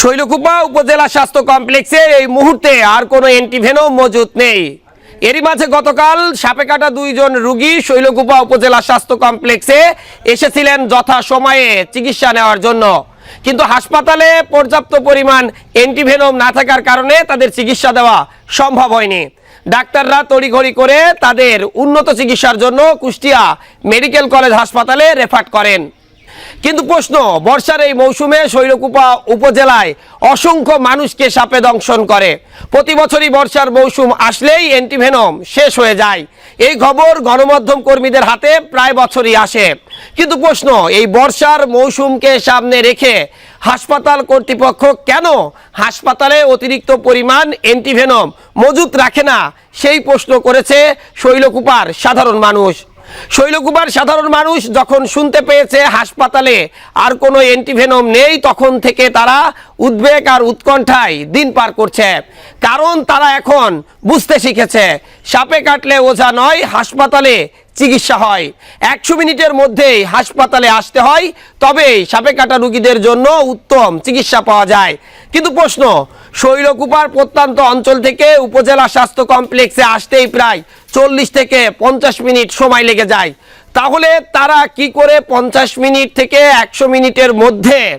শৈলকুপা উপজেলা স্বাস্থ্য কমপ্লেক্সে এই মুহূর্তে আর কোনো অ্যান্টিভেনম মজুত নেই। এরই মাঝে গতকাল সাপে কাটা দুইজন রুগী শৈলকুপা উপজেলা স্বাস্থ্য কমপ্লেক্সে এসেছিলেন যথা সময়ে চিকিৎসা নেওয়ার জন্য। কিন্তু হাসপাতালে পর্যাপ্ত পরিমাণ অ্যান্টিভেনম না থাকার কারণে তাদের চিকিৎসা দেওয়া সম্ভব হয়নি। ডাক্তাররা তড়িঘড়ি করে তাদের উন্নত চিকিৎসার জন্য কুষ্টিয়া মেডিকেল কলেজ হাসপাতালে রেফার করেন। কিন্তু প্রশ্ন, বর্ষার এই মৌসুমে শৈলকুপা উপজেলায় অসংখ্য মানুষকে সাপে দংশন করে। প্রতি বছরই বর্ষার মৌসুম আসলেই অ্যান্টিভেনম শেষ হয়ে যায়। এই খবর গণমাধ্যম কর্মীদের হাতে প্রায় বছরই আসে। কিন্তু প্রশ্ন, এই বর্ষার মৌসুমকে সামনে রেখে হাসপাতাল কর্তৃপক্ষ কেন হাসপাতালে অতিরিক্ত পরিমাণ অ্যান্টিভেনম মজুত রাখে না? সেই প্রশ্ন করেছে শৈলকুপার সাধারণ মানুষ। শৈলকুমার সাধারণ মানুষ যখন শুনতে পেয়েছে হাসপাতালে আর কোনো অ্যান্টিভেনম নেই, তখন থেকে তারা উদ্বেগ আর উৎকণ্ঠায় দিন পার করছে। কারণ তারা এখন বুঝতে শিখেছে, সাপে কাটলে ওঝা নয়, হাসপাতালে চিকিৎসা হয়। একশো মিনিটের মধ্যেই হাসপাতালে আসতে হয়, তবেই সাপে কাটা রুগীদের জন্য উত্তম চিকিৎসা পাওয়া যায়। কিন্তু প্রশ্ন, শৈলকুপার প্রত্যন্ত অঞ্চল থেকে উপজেলা স্বাস্থ্য কমপ্লেক্সে আসতেই প্রায় চল্লিশ থেকে পঞ্চাশ মিনিট সময় লেগে যায়। তাহলে তারা কি করে পঞ্চাশ মিনিট থেকে একশো মিনিটের মধ্যে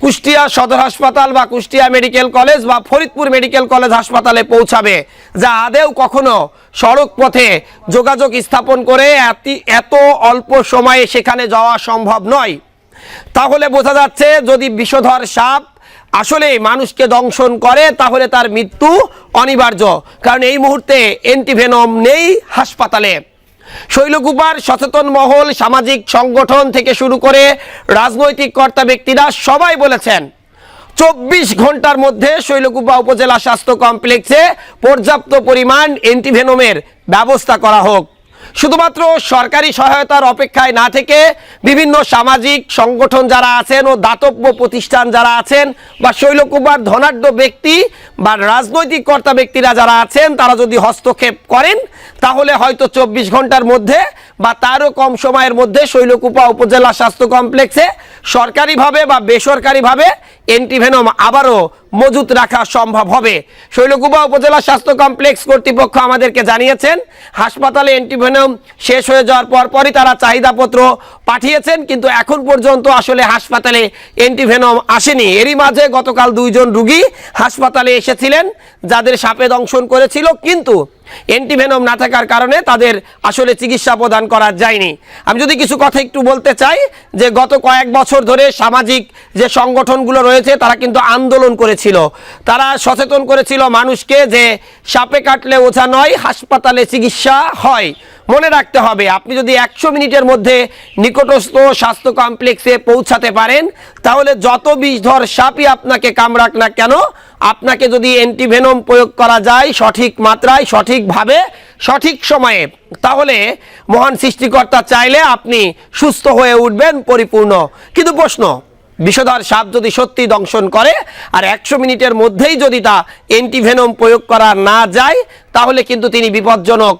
কুষ্টিয়া সদর হাসপাতাল বা কুষ্টিয়া মেডিকেল কলেজ বা ফরিদপুর মেডিকেল কলেজ হাসপাতালে পৌঁছাবে, যা আদেও কখনো সড়ক পথে যোগাযোগ স্থাপন করে এতি- অল্প সময়ে সেখানে যাওয়া সম্ভব নয়। তাহলে বোঝা যাচ্ছে যদি বিষধর সাপ আসলে মানুষকে দংশন করে, তাহলে তার মৃত্যু অনিবার্য, কারণ এই মুহূর্তে এন্টিভেনম নেই হাসপাতালে। শৈলকুপার সচেতন মহল, সামাজিক সংগঠন থেকে শুরু করে রাজনৈতিক কর্তা ব্যক্তিরা সবাই বলেছেন, চব্বিশ ঘণ্টার মধ্যে শৈলকুপা উপজেলা স্বাস্থ্য কমপ্লেক্সে পর্যাপ্ত পরিমাণ এন্টিভেনমের ব্যবস্থা করা হোক। শুধুমাত্র সরকারি সহায়তার অপেক্ষায় না থেকে বিভিন্ন সামাজিক সংগঠন যারা আছেন ও দাতব্য প্রতিষ্ঠান যারা আছেন বা শৈলকুমার ধনাঢ্য ব্যক্তি বা রাজনৈতিক কর্তা ব্যক্তিরা যারা আছেন, তারা যদি হস্তক্ষেপ করেন, তাহলে হয়তো চব্বিশ ঘণ্টার মধ্যে বা তারও কম সময়ের মধ্যে শৈলকুপা উপজেলা স্বাস্থ্য কমপ্লেক্সে সরকারিভাবে বা বেসরকারিভাবে অ্যান্টিভেনম আবারও মজুত রাখা সম্ভব হবে। শৈলকুপা উপজেলা স্বাস্থ্য কমপ্লেক্স কর্তৃপক্ষ আমাদেরকে জানিয়েছেন, হাসপাতালে অ্যান্টিভেনম শেষ হয়ে যাওয়ার পরপরই তারা চাহিদাপত্র পাঠিয়েছেন, কিন্তু এখন পর্যন্ত আসলে হাসপাতালে অ্যান্টিভেনম আসেনি। এরই মাঝে গতকাল দুইজন রুগী হাসপাতালে এসেছিলেন, যাদের সাপে দংশন করেছিল, কিন্তু অ্যান্টিভেনম না থাকার কারণে তাদের আসলে চিকিৎসা প্রদান করা যায়নি। আমি যদি কিছু কথা একটু বলতে চাই, যে গত কয়েক বছর ধরে সামাজিক যে সংগঠনগুলো রয়েছে, তারা কিন্তু আন্দোলন করেছিল। তারা সচেতন করেছিল মানুষকে যে সাপে কাটলে ওঝা নয়, হাসপাতালে চিকিৎসা হয়। মনে রাখতে হবে, আপনি যদি একশো মিনিটের মধ্যে নিকটস্থ স্বাস্থ্য কমপ্লেক্সে পৌঁছাতে পারেন, তাহলে যত বিষধর সাপই আপনাকে কামড়াক না কেন আপনাকে যদি অ্যান্টিভেনম প্রয়োগ করা যায় সঠিক মাত্রায়, সঠিকভাবে, সঠিক সময়ে, তাহলে মহান সৃষ্টিকর্তা চাইলে আপনি সুস্থ হয়ে উঠবেন, পরিপূর্ণ। কিন্তু প্রশ্ন, বিষধর সাপ যদি সত্যি দংশন করে, আর একশো মিনিটের মধ্যেই যদি তা অ্যান্টিভেনম প্রয়োগ করা না যায়, তাহলে কিন্তু তিনি বিপজ্জনক।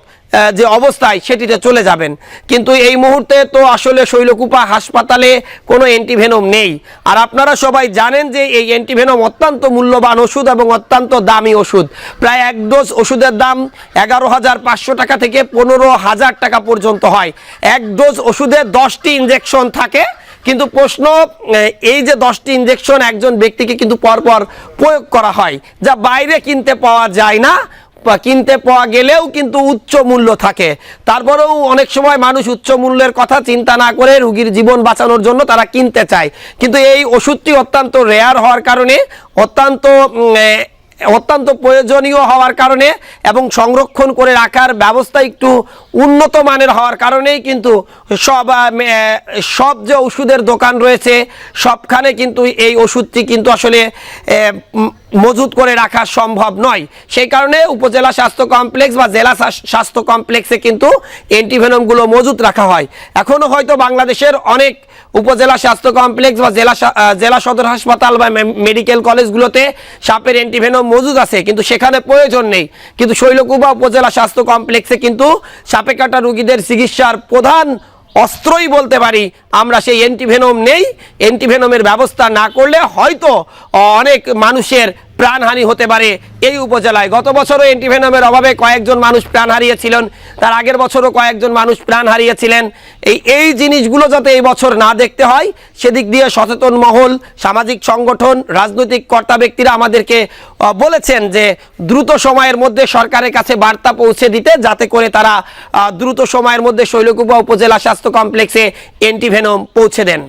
যে অবস্থায় সেটিতে চলে যাবেন। কিন্তু এই মুহূর্তে তো আসলে শৈলকুপা হাসপাতালে কোনো অ্যান্টিভেনম নেই। আর আপনারা সবাই জানেন যে এই অ্যান্টিভেনম অত্যন্ত মূল্যবান ওষুধ এবং অত্যন্ত দামি ওষুধ। প্রায় এক ডোজ ওষুধের দাম এগারো হাজার পাঁচশো টাকা থেকে পনেরো হাজার টাকা পর্যন্ত হয়। এক ডোজ ওষুধে দশটি ইঞ্জেকশন থাকে। কিন্তু প্রশ্ন এই যে দশটি ইঞ্জেকশন একজন ব্যক্তিকে কিন্তু পরপর প্রয়োগ করা হয়, যা বাইরে কিনতে পাওয়া যায় না। কিনতে পাওয়া গেলেও কিন্তু উচ্চ মূল্য থাকে। তারপরেও অনেক সময় মানুষ উচ্চ মূল্যের কথা চিন্তা না করে রুগীর জীবন বাঁচানোর জন্য তারা কিনতে চায়। কিন্তু এই ওষুধটি অত্যন্ত রেয়ার হওয়ার কারণে অত্যন্ত অত্যন্ত প্রয়োজনীয় হওয়ার কারণে এবং সংরক্ষণ করে রাখার ব্যবস্থা একটু উন্নত মানের হওয়ার কারণেই কিন্তু সব সব যে ওষুধের দোকান রয়েছে, সবখানে কিন্তু এই ওষুধটি কিন্তু আসলে মজুত করে রাখা সম্ভব নয়। সেই কারণে উপজেলা স্বাস্থ্য কমপ্লেক্স বা জেলা স্বাস্থ্য কমপ্লেক্সে কিন্তু অ্যান্টিভেনমগুলো মজুত রাখা হয়। এখনও হয়তো বাংলাদেশের অনেক উপজেলা স্বাস্থ্য কমপ্লেক্স বা জেলা জেলা সদর হাসপাতাল বা মেডিকেল কলেজগুলোতে সাপের অ্যান্টিভেনম মজুদ আছে, কিন্তু সেখানে প্রয়োজন নেই। কিন্তু শৈলকুপা উপজেলা স্বাস্থ্য কমপ্লেক্সে কিন্তু সাপে কাটা রুগীদের চিকিৎসার প্রধান অস্ত্রই বলতে পারি, আমরা সেই অ্যান্টিভেনম নেই। অ্যান্টিভেনমের ব্যবস্থা না করলে হয়তো অনেক মানুষের প্রাণহানি হতে পারে এই উপজেলায়। গত বছরও অ্যান্টিভেনমের অভাবে কয়েকজন মানুষ প্রাণ হারিয়েছিলেন। তার আগের বছরও কয়েকজন মানুষ প্রাণ হারিয়েছিলেন। এই এই জিনিসগুলো যাতে এই বছর না দেখতে হয়, সেদিক দিয়ে সচেতন মহল, সামাজিক সংগঠন, রাজনৈতিক কর্তা ব্যক্তিরা আমাদেরকে বলেছেন যে দ্রুত সময়ের মধ্যে সরকারের কাছে বার্তা পৌঁছে দিতে, যাতে করে তারা দ্রুত সময়ের মধ্যে শৈলকুপা উপজেলা স্বাস্থ্য কমপ্লেক্সে অ্যান্টিভেনম পৌঁছে দেন।